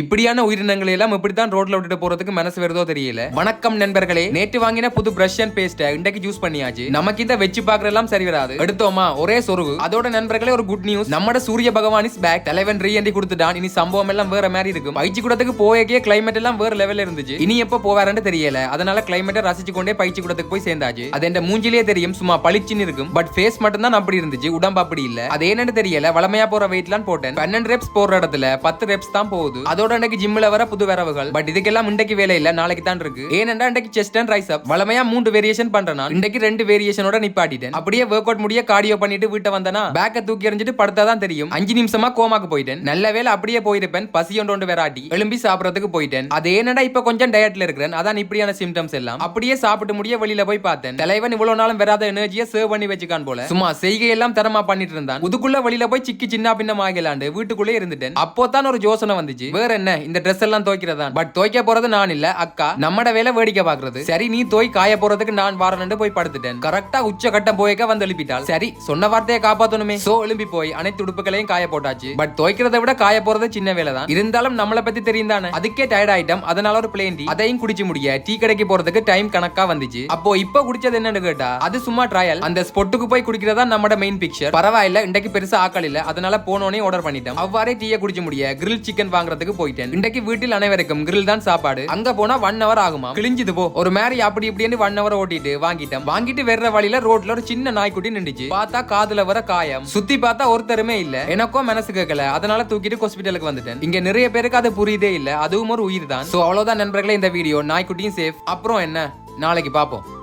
இப்படியான உயிரினங்களை எல்லாம் இப்படித்தான் ரோட்ல விட்டுட்டு போறதுக்கு மனசு வருதோ தெரியல. வணக்கம் நண்பர்களே நேற்று வாங்கின புது பிரஷ் அண்ட் பேஸ்ட் இன்றைக்கு யூஸ் பண்ணியாச்சு. நமக்கு இந்த வச்சு பாக்குறதெல்லாம் சரி வராது. எடுத்தோமா? ஒரே சொருவு அதோட நண்பர்களே ஒரு குட் நியூஸ் நம்மட சூரிய பகவான் இஸ் பேக் தலைவன் ரீ என்று கொடுத்துட்டான். இனி சம்பவம் எல்லாம் வேற மாதிரி இருக்கும். பயிற்சி கூடத்துக்கு போயக்கே கிளைமேட் எல்லாம் வேற லெவல்ல இருந்துச்சு. இனி எப்ப போவாருன்னு தெரியல. அதனால கிளைமேட்டை ரசிச்சு கொண்டே பயிற்சி கூடத்துக்கு போய் சேர்ந்தாச்சு. அது என் மூஞ்சிலே தெரியும். சும்மா பளிச்சுன்னு இருக்கும். பட் ஃபேஸ் மட்டும் தான் அப்படி இருந்துச்சு. உடம்பு அப்படி இல்ல. அது என்னன்னு தெரியல. வளமையா போற வெயிட்லாம் போட்டேன். பன்னெண்டு ரெப்ஸ் போற இடத்துல பத்து ரெப்ஸ் தான் போகுது. அதோட அன்னைக்கு ஜிம்ல வர புது வரவுகள். பட் இதுக்கெல்லாம் இன்றைக்கு வேலை இல்ல நாளைக்கு தான் இருக்கு. ஏனென்றா இன்றைக்கு செஸ்ட் அண்ட் ரைஸ் அப் வளமையா மூன்று வேரியேஷன் பண்றேன் இன்னைக்கு இன்றைக்கு ரெண்டு வேரியேஷனோட நிப்பாட்டிட்டேன். அப்படியே ஒர்க் அவுட் முடிய கார்டியோ பண்ணிட்டு வீட்டை வந்தனா பேக்க தூக்கி எறிஞ்சிட்டு படுத்தா தான் தெரியும். அஞ்சு நிமிஷமா கோமாக்கு போயிட்டேன். நல்ல வேலை அப்படியே போயிருப்பேன். பசி ஒன்று ஒன்று வெராட்டி எழும்பி சாப்பிடறதுக்கு போயிட்டேன். அது ஏனடா இப்ப கொஞ்சம் டயட்ல இருக்கிறேன். அதான் இப்படியான சிம்டம்ஸ் எல்லாம். அப்படியே சாப்பிட்டு முடிய வெளியில போய் பார்த்தேன். தலைவன் இவ்வளவு நாளும் வராத எனர்ஜியை சேவ் பண்ணி வச்சுக்கான் போல. சும்மா செய்கையெல்லாம் தரமா பண்ணிட்டு இருந்தான். உதுக்குள்ள வெளியில போய் சிக்கி சின்ன பின்னம் ஆகலாண்டு வீட்டுக்குள்ளே இருந்துட்டேன். அப்போ தான் ஒரு யோசனை வந்துச்சு. வேற என்ன? இந்த ட்ரெஸ் எல்லாம் துவைக்கிறதா பட் துவைக்க போறது நான் இல்ல அக்கா. நம்மட வேலை வேடிக்கை பாக்குறது சரி நீ தோய் காய போறதுக்கு நான் வாரனு போய் படுத்துட்டேன். கரெக்டா உச்ச கட்டம் போயக்க வந்து எழுப்பிட்டாள் சரி சொன்ன வார்த்தையை காப்பாத்தணுமே. சோ எழும்பி போய் அனைத்து உடுப்புகளையும் காய போட்டாச்சு. பட் துவைக்கிறத விட காய போறது சின்ன வேலை தான். இருந்தாலும் நம்மளை பத்தி தெரியும் தானே? அதுக்கே டயர்ட் ஆயிட்டம். அதனால ஒரு பிளேன் டீ அதையும் குடிச்சு முடிய டீ கடைக்கு போறதுக்கு டைம் கணக்கா வந்துச்சு. அப்போ இப்ப குடிச்சது என்னன்னு கேட்டா அது சும்மா ட்ரையல் அந்த ஸ்பொட்டுக்கு போய் குடிக்கிறதா நம்மட மெயின் பிக்சர் பரவாயில்ல இன்றைக்கு பெருசா ஆக்கள் இல்ல. அதனால போனோனே ஆர்டர் பண்ணிட்டோம். அவ்வாறே டீயை குடிச்சு முடிய கிரில் சிக்கன் வாங்குறதுக்கு போயிட்டேன். இன்றைக்கு வீட்டில் அனைவருக்கும் கிரில் தான் சாப்பாடு. அங்க போனா ஒன் ஹவர் ஆகுமா கிழிஞ்சது போ. ஒரு மாதிரி அப்படி இப்படின்னு ஒன் ஹவர் ஓட்டிட்டு வாங்கிட்டேன். வாங்கிட்டு வர்ற வழியில ரோட்ல ஒரு சின்ன நாய்க்குட்டி நின்றுச்சு. பார்த்தா காதுல வர காயம். சுத்தி பார்த்தா ஒருத்தருமே இல்ல. எனக்கும் மனசு கேட்கல அதனால தூக்கிட்டு ஹாஸ்பிட்டலுக்கு வந்துட்டேன். இங்க நிறைய பேருக்கு அது புரியுதே இல்ல. அதுவும் ஒரு உயிர் தான் சோ அவ்வளவுதான் நண்பர்களே இந்த வீடியோ நாய்க்குட்டியும் சேஃப் அப்புறம் என்ன? நாளைக்கு பாப்போம்